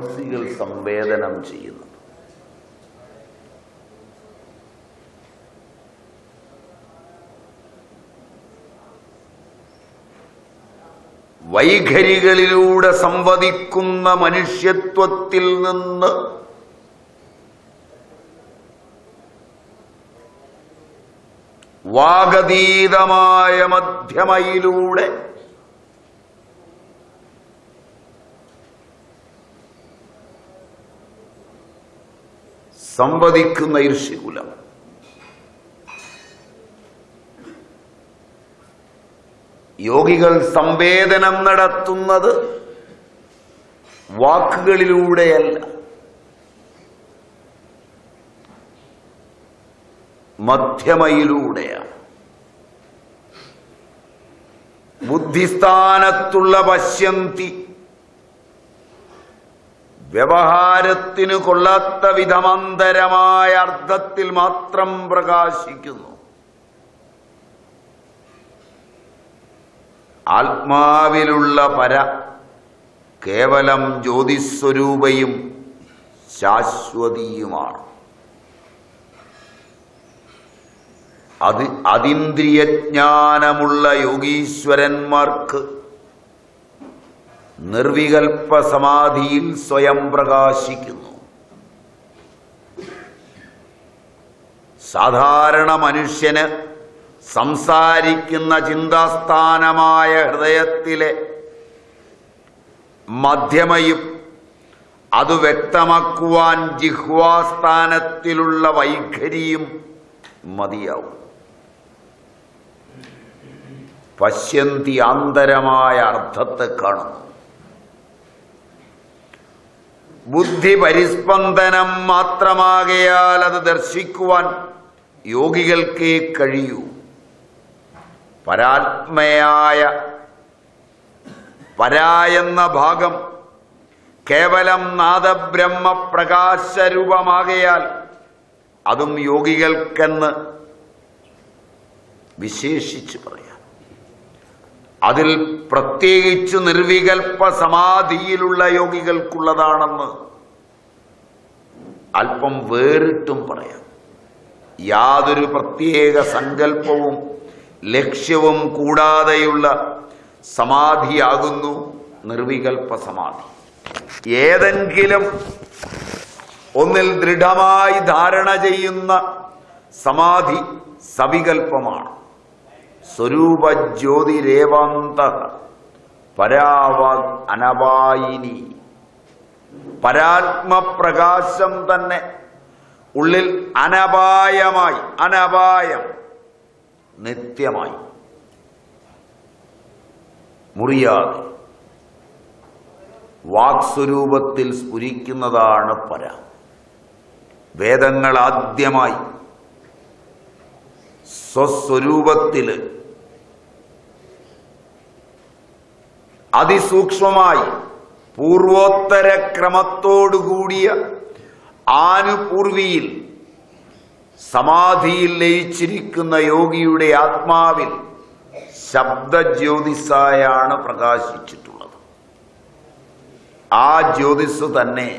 തപസ്സികൾ സംവേദനം ചെയ്യുന്നു. വൈഖരികളിലൂടെ സംവദിക്കുന്ന മനുഷ്യത്വത്തിൽ നിന്ന് വാഗതീതമായ മധ്യമയിലൂടെ സംവദിക്കുന്ന ഋഷികുലം യോഗികൾ സംവേദനം നടത്തുന്നത് വാക്കുകളിലൂടെയല്ല. മധ്യമയിലൂടെയാണ്. ബുദ്ധിസ്ഥാനത്തുള്ള പശ്യന്തി വ്യവഹാരത്തിനു കൊള്ളാത്ത വിധമന്തരമായ അർത്ഥത്തിൽ മാത്രം പ്രകാശിക്കുന്നു. ആത്മാവിലുള്ള പര കേവലം ജ്യോതിസ്വരൂപയും ശാശ്വതിയുമാണ്. അത് അതീന്ദ്രിയജ്ഞാനമുള്ള യോഗീശ്വരന്മാർക്ക് നിർവികൽപ്പ സമാധിയിൽ സ്വയം പ്രകാശിക്കുന്നു. സാധാരണ മനുഷ്യന് സംസാരിക്കുന്ന ചിന്താസ്ഥാനമായ ഹൃദയത്തിലെ മധ്യമയും അത് വ്യക്തമാക്കുവാൻ ജിഹ്വാസ്ഥാനത്തിലുള്ള വൈഖരിയും മതിയാവും. പശ്യന്തി ആന്തരമായ അർത്ഥത്തെ കാണുന്നു. ബുദ്ധി പരിസ്പന്ദനം മാത്രമാകയാൽ അത് ദർശിക്കുവാൻ യോഗികൾക്കേ കഴിയൂ. പരാത്മയായ പരായെന്ന ഭാഗം കേവലം നാദബ്രഹ്മ പ്രകാശരൂപമാകയാൽ അതും യോഗികൾക്കെന്ന് വിശേഷിച്ച് പറയാം. അതിൽ പ്രത്യേകിച്ച് നിർവികൽപ്പ സമാധിയിലുള്ള യോഗികൾക്കുള്ളതാണെന്ന് അല്പം വേറിട്ടും പറയാം. യാതൊരു പ്രത്യേക സങ്കല്പവും ലക്ഷ്യവും കൂടാതെയുള്ള സമാധിയാകുന്നു നിർവികൽപ്പ സമാധി. ഏതെങ്കിലും ഒന്നിൽ ദൃഢമായി ധാരണ ചെയ്യുന്ന സമാധി സവികൽപ്പമാണ്. സ്വരൂപജ്യോതിരേവാന്ത പരാവാഗ് അനവായിനി. പരാത്മപ്രകാശം തന്നെ ഉള്ളിൽ അനപായമായി അനപായം നിത്യമായി. മുറിയാതെ. വാക്സ്വരൂപത്തിൽ സ്ഫുരിക്കുന്നതാണ് പര. വേദങ്ങൾ ആദ്യമായി സ്വസ്വരൂപത്തിൽ അതിസൂക്ഷ്മമായി പൂർവോത്തര ക്രമത്തോടുകൂടിയ ആനുപൂർവിയിൽ സമാധിയിൽ ലയിച്ചിരിക്കുന്ന യോഗിയുടെ ആത്മാവിൽ ശബ്ദജ്യോതിസായാണ് പ്രകാശിച്ചിട്ടുള്ളത്. ആ ജ്യോതിസ് തന്നെ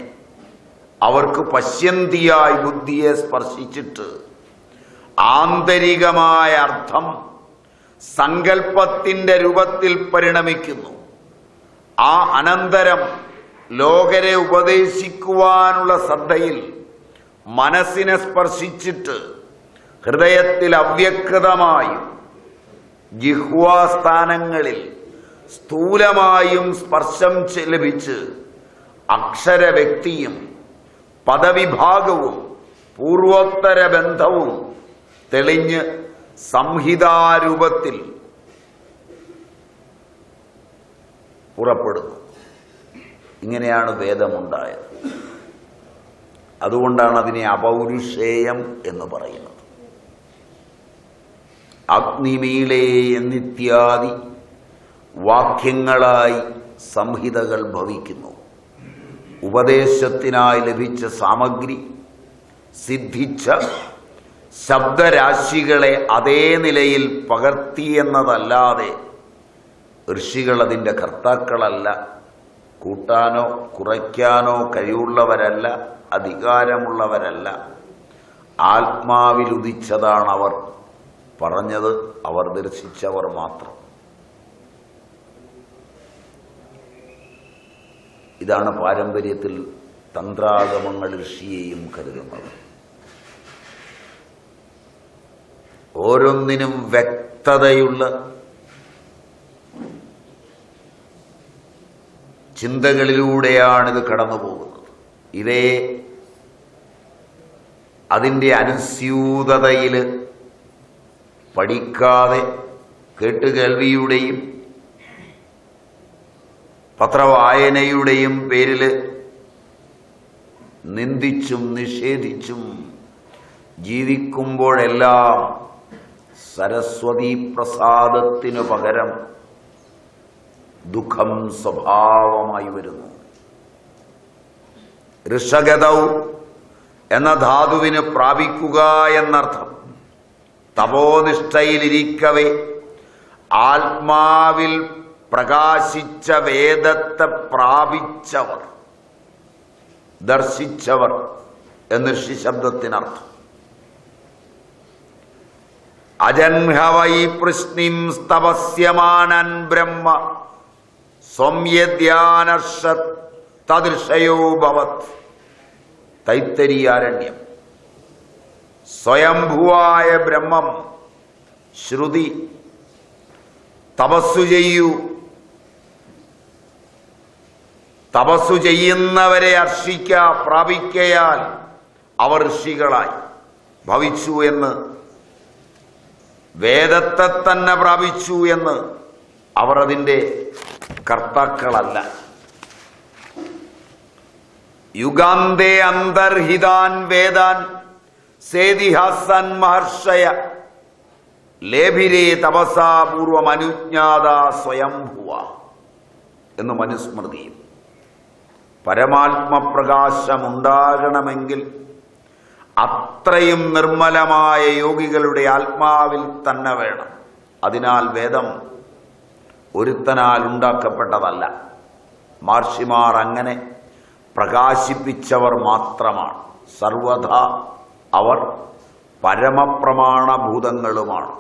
അവർക്ക് പശ്യന്തിയായി ബുദ്ധിയെ സ്പർശിച്ചിട്ട് ആന്തരികമായ അർത്ഥം സങ്കൽപ്പത്തിന്റെ രൂപത്തിൽ പരിണമിക്കുന്നു. ആ അനന്തരം ലോകരെ ഉപദേശിക്കുവാനുള്ള ശ്രദ്ധയിൽ മനസ്സിനെ സ്പർശിച്ചിട്ട് ഹൃദയത്തിൽ അവ്യക്തമായും ജിഹ്വാസ്ഥാനങ്ങളിൽ സ്ഥൂലമായും സ്പർശം ലഭിച്ച് അക്ഷര വ്യക്തിയും പദവിഭാഗവും പൂർവോത്തര ബന്ധവും തെളിഞ്ഞ് സംഹിതാരൂപത്തിൽ പുറപ്പെടുന്നു. ഇങ്ങനെയാണ് വേദമുണ്ടായത്. അതുകൊണ്ടാണ് അതിനെ അപൗരുഷേയം എന്ന് പറയുന്നത്. അഗ്നിമീളേ എന്നിത്യാദി വാക്യങ്ങളായി സംഹിതകൾ ഭവിക്കുന്നു. ഉപദേശത്തിനായി ലഭിച്ച സാമഗ്രി സിദ്ധിച്ച ശബ്ദരാശികളെ അതേ നിലയിൽ പകർത്തിയെന്നതല്ലാതെ ഋഷികൾ അതിന്റെ കർത്താക്കളല്ല. കൂട്ടാനോ കുറയ്ക്കാനോ കഴിവുള്ളവരല്ല അധികാരമുള്ളവരല്ല. ആത്മാവിലുദിച്ചതാണവർ. പറഞ്ഞത് അവർ ദർശിച്ചവർ മാത്രം. ഇതാണ് പാരമ്പര്യത്തിൽ തന്ത്രാഗമങ്ങൾ ഋഷിയെയും കരുതുന്നത്. ഓരോന്നിനും വ്യക്തതയുള്ള ചിന്തകളിലൂടെയാണിത് കടന്നു പോകുന്നത് ഇതേ അതിന്റെ അനുസ്യൂതതയിൽ പഠിക്കാതെ കേട്ടുകേൾവിയുടെയും പത്രവായനയുടെയും പേരിൽ നിന്ദിച്ചും നിഷേധിച്ചും ജീവിക്കുമ്പോഴെല്ലാം സരസ്വതി പ്രസാദത്തിനു പകരം ദുഃഖം സ്വഭാവമായി വരുന്നു. ഋഷഗതൗ എന്ന ധാതുവിന് പ്രാപിക്കുക എന്നർത്ഥം. തപോനിഷ്ഠയിലിരിക്കവേ ആത്മാവിൽ പ്രകാശിച്ച വേദത്തെ പ്രാപിച്ചവർ ദർശിച്ചവർ എന്ന് ഋഷിശബ്ദത്തിനർത്ഥം അജൻഹവൈ പൃശ്നിം സ്തപസ്യമാനൻ ബ്രഹ്മ സൗമ്യധ്യാനർഷത് തദൃശയോ ഭവത്. സ്വയംഭുവായ ബ്രഹ്മം ശ്രുതി. തപസ്സു ചെയ്യൂ. തപസ്സു ചെയ്യുന്നവരെ അർഷിക്ക പ്രാപിക്കയാൽ അവർ ഋഷികളായി ഭവിച്ചു എന്ന് വേദത്തെ തന്നെ പ്രാപിച്ചു എന്ന് അവർ അതിന്റെ കർത്താക്കളല്ല. യുഗാന്തേ അന്തർഹിതാൻ വേദാൻ സേതിഹാസൻ മഹർഷയ ലേഭിരേ തപസാപൂർവം അനുജ്ഞാത സ്വയംഭുവ എന്ന് മനുസ്മൃതിയും പരമാത്മപ്രകാശമുണ്ടാകണമെങ്കിൽ അത്രയും നിർമ്മലമായ യോഗികളുടെ ആത്മാവിൽ തന്നെ വേണം. അതിനാൽ വേദം ഒരുത്തനാൽ ഉണ്ടാക്കപ്പെട്ടതല്ല മഹർഷിമാർ അങ്ങനെ പ്രകാശിപ്പിച്ചവർ മാത്രമാണ്. സർവഥ അവർ പരമപ്രമാണഭൂതങ്ങളുമാണ്.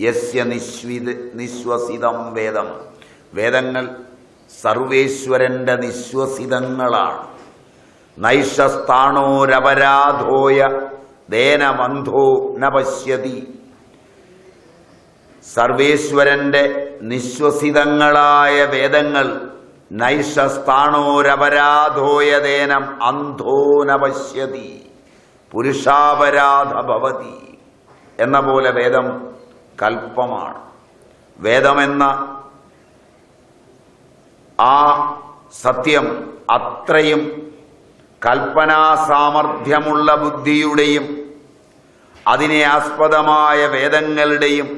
യസ്യ നിശ്വിത് നിശ്വസിതം വേദം. വേദങ്ങൾ സർവേശ്വരന്റെ നിശ്വസിതങ്ങളാണ് നൈഷസ്ഥാണോരപരാധോയ ദേനമന്ധോ നപശ്യതി. പശ്യതി സർവേശ്വരന്റെ നിശ്വസിതങ്ങളായ വേദങ്ങൾ നൈഷസ്ഥാണോരപരാധോയതേനം അന്ധോ നപശ്യതി. പശ്യതി പുരുഷാപരാധ ഭവതി എന്ന പോലെ വേദം കൽപ്പമാണ്. വേദമെന്ന ആ സത്യം അത്രയും കൽപ്പനാ സാമർഥ്യമുള്ള ബുദ്ധിയുടെയും അതിനെ ആസ്പദമായ വേദങ്ങളുടെയും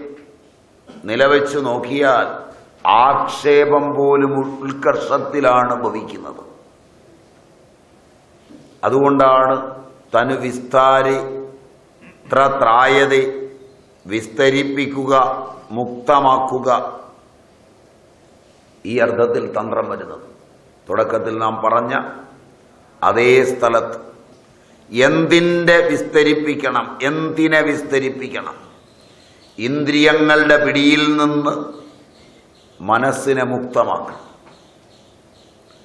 നിലവെച്ചു നോക്കിയാൽ ആക്ഷേപം പോലും ഉത്കർഷത്തിലാണ് ഭവിക്കുന്നത്. അതുകൊണ്ടാണ് തനു വിസ്താരി ത്രായതെ വിസ്തരിപ്പിക്കുക മുക്തമാക്കുക ഈ അർത്ഥത്തിൽ തന്ത്രം വരുന്നത്. തുടക്കത്തിൽ നാം പറഞ്ഞ അതേ സ്ഥലത്ത്. എന്തിന്റെ വിസ്തരിപ്പിക്കണം? എന്തിനെ വിസ്തരിപ്പിക്കണം? ഇന്ദ്രിയങ്ങളുടെ പിടിയിൽ നിന്ന് മനസ്സിനെ മുക്തമാക്കണം.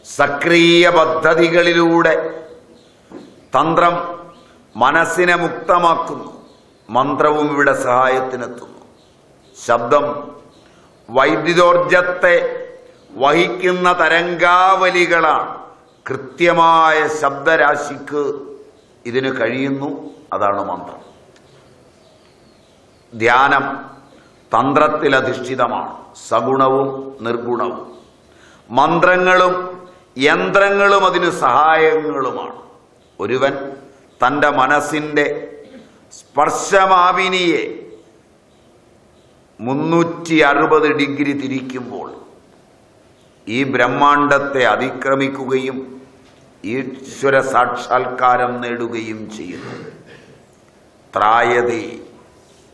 സക്രിയ പദ്ധതികളിലൂടെ തന്ത്രം മനസ്സിനെ മുക്തമാക്കുന്നു. മന്ത്രവും ഇവിടെ സഹായത്തിനെത്തുന്നു. ശബ്ദം വൈദ്യുതോർജത്തെ വഹിക്കുന്ന തരംഗാവലികളാണ്. കൃത്യമായ ശബ്ദരാശിക്ക് ഇതിന് കഴിയുന്നു അതാണ് മന്ത്രം. ധ്യാനം തന്ത്രത്തിലധിഷ്ഠിതമാണ്. സഗുണവും നിർഗുണവും. മന്ത്രങ്ങളും യന്ത്രങ്ങളും അതിന് സഹായങ്ങളുമാണ് ഒരുവൻ തന്റെ മനസ്സിന്റെ സ്പർശമാവിനിയെ മുന്നൂറ്റി അറുപത് ഡിഗ്രി തിരിക്കുമ്പോൾ ഈ ബ്രഹ്മാണ്ടത്തെ അതിക്രമിക്കുകയും ഈശ്വര സാക്ഷാത്കാരം നേടുകയും ചെയ്യുന്നു. ത്രായതെ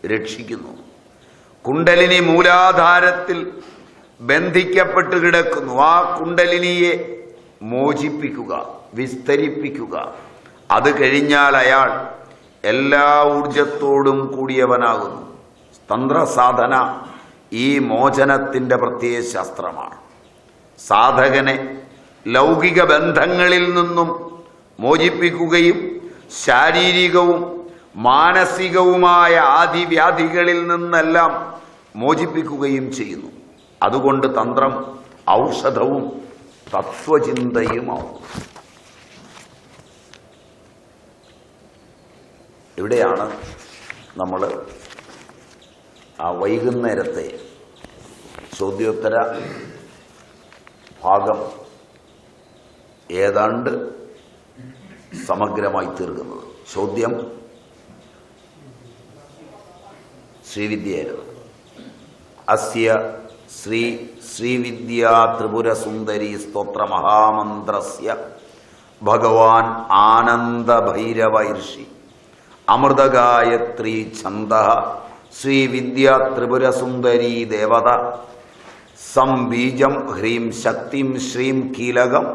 രക്ഷിക്കുന്നു. കുണ്ടലിനി മൂലാധാരത്തിൽ ബന്ധിക്കപ്പെട്ട് കിടക്കുന്നു. ആ കുണ്ടലിനിയെ മോചിപ്പിക്കുക വിസ്തരിപ്പിക്കുക. അത് കഴിഞ്ഞാൽ അയാൾ എല്ലാ ഊർജത്തോടും കൂടിയവനാകുന്നു. തന്ത്രസാധന ഈ മോചനത്തിന്റെ പ്രത്യയ ശാസ്ത്രമാണ് സാധകനെ ലൗകിക ബന്ധങ്ങളിൽ നിന്നും മോചിപ്പിക്കുകയും ശാരീരികവും മാനസികവുമായ ആദിവ്യാധികളിൽ നിന്നെല്ലാം മോചിപ്പിക്കുകയും ചെയ്യുന്നു. അതുകൊണ്ട് തന്ത്രം ഔഷധവും തത്വചിന്തയുമാവും ഇവിടെയാണ് നമ്മൾ ആ വൈകുന്നേരത്തെ ചോദ്യോത്തര ഭാഗം ഏതാണ്ട് സമഗ്രമായി തീർക്കുന്നത്. ചോദ്യം ശ്രീവിദ്യയായിരുന്നു. അസ്യ ശ്രീ ശ്രീവിദ്യ ത്രിപുരസുന്ദരി സ്തോത്ര മഹാമന്ത്രസ്യ ഭഗവാൻ ആനന്ദഭൈരവൈർഷി അമൃതഗായത്രീ ഛന്ദ ശ്രീവിദ്യ ത്രിപുരസുന്ദരി ദേവത. സംബീജം ഹ്രീം ശക്തിം ശ്രീം കീലകം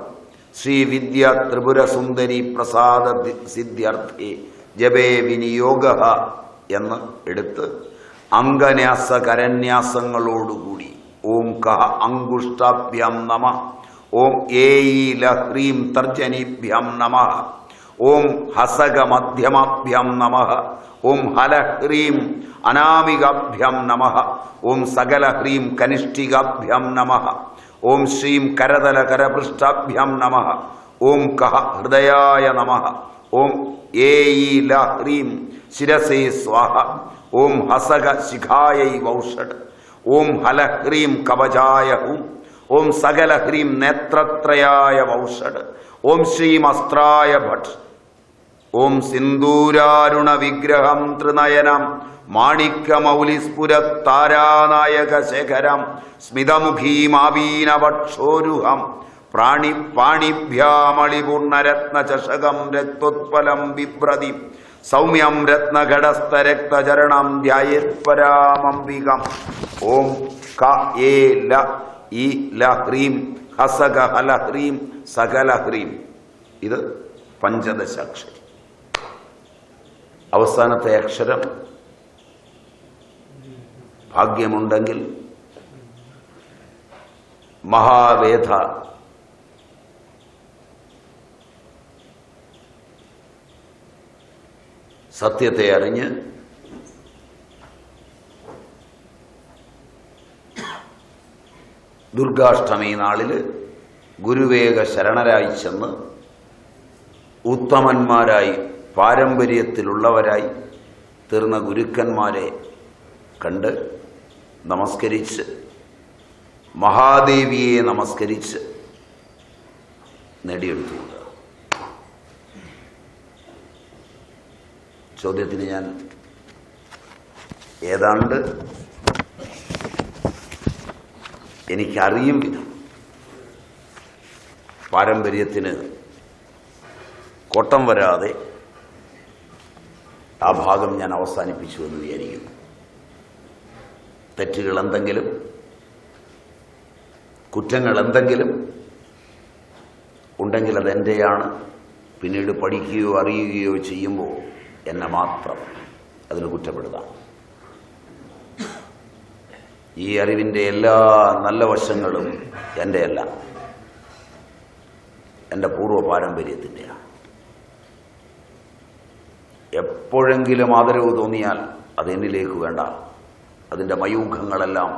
ശ്രീവിദ്യ ത്രിപുരസുന്ദരി പ്രസാദ സിദ്ധ്യർത്ഥി ജപേ വിനിയോഗ എന്ന് എടുത്ത് അംഗന്യാസ കരന്യാസങ്ങളോടുകൂടി ഓം കഹ അങ്കുഷ്ടാഭ്യം നമ. ഓം ഏലഹ്രീം തർജനിഭ്യം നമ. ഓം ഹസക മധ്യമാഭ്യം നമ. ഓം ഹലഹ്രീം അനാമികാഭ്യം നമ. ഓം സകലഹ്രീം കനിഷ്ഠികാഭ്യം നമ. ഓം ശ്രീം കരതല കരപൃഷ്ടാഭ്യം നമ. ഓം കഹ ഹൃദയായ നമ. ഓം ഏ ഹ്രീം ശിരസേ സ്വാഹ. ഓം ഹസക ശിഖായൈ വൗഷഡ് ഓം ഹല ഹ്രീം കവചായ ഹും. ഓം സകല ഹ്രീം നേത്രത്രയായ വൗഷഡ് ഓം ശ്രീം അസ്ത്രായ ഭട്ട്. ഓം സിന്ദൂരാരുണ വിഗ്രഹം ത്രിനയനം. മാണിക്യമൗലിസ്ഫുരത്താരാനായക ശേഖരം സ്മിതമുഖീമാവീനവക്ഷോരുഹം പ്രാണി പാണിഭ്യാമളിപൂർണരത്ന ചഷകം രക്തോത്പലം ബിഭ്രതി സൗമ്യം രത്നഘടസ്ഥരക്തചരണം ധ്യായേത്പരാമംബികം ഓം ക ഏ ല ഇ ല ഹ്രീം ഹസക ഹല ഹ്രീം സകല ഹ്രീം. ഇത് പഞ്ചദശാക്ഷരം. അവസാനത്തെ അക്ഷരം ഭാഗ്യമുണ്ടെങ്കിൽ മഹാവേധ സത്യത്തെ അറിഞ്ഞ് ദുർഗാഷ്ടമി നാളിൽ ഗുരുവേഗ ശരണരായി ചെന്ന് ഉത്തമന്മാരായി പാരമ്പര്യത്തിലുള്ളവരായി തീർന്ന ഗുരുക്കന്മാരെ കണ്ട് നമസ്കരിച്ച്. മഹാദേവിയെ നമസ്കരിച്ച് നേടിയെടുത്തുകൊണ്ട് ചോദ്യത്തിന് ഞാൻ ഏതാണ്ട് എനിക്കറിയും വിധം പാരമ്പര്യത്തിന് കോട്ടം വരാതെ ആ ഭാഗം ഞാൻ അവസാനിപ്പിച്ചു എന്ന് വിചാരിക്കുന്നു. തെറ്റുകൾ എന്തെങ്കിലും കുറ്റങ്ങൾ എന്തെങ്കിലും ഉണ്ടെങ്കിൽ അതെന്റെയാണ് പിന്നീട് പഠിക്കുകയോ അറിയുകയോ ചെയ്യുമ്പോൾ എന്നെ മാത്രം അതിന് കുറ്റപ്പെടുത്താം. ഈ അറിവിന്റെ എല്ലാ നല്ല വശങ്ങളും എന്റെയല്ല എന്റെ പൂർവ പാരമ്പര്യത്തിന്റെയാണ് എപ്പോഴെങ്കിലും ആദരവ് തോന്നിയാൽ അത് എന്നിലേക്ക് വേണ്ട. അതിന്റെ മയൂഖങ്ങളെല്ലാം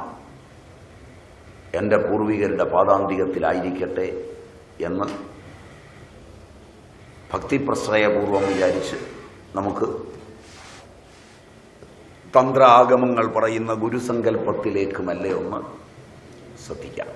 എന്റെ പൂർവികരുടെ പാദാന്തികത്തിലായിരിക്കട്ടെ എന്ന് ഭക്തിപ്രശ്രയപൂർവം വിചാരിച്ച് നമുക്ക് തന്ത്ര ആഗമങ്ങൾ പറയുന്ന ഗുരുസങ്കല്പത്തിലേക്കുമല്ലേ ഒന്ന് ശ്രദ്ധിക്കാം.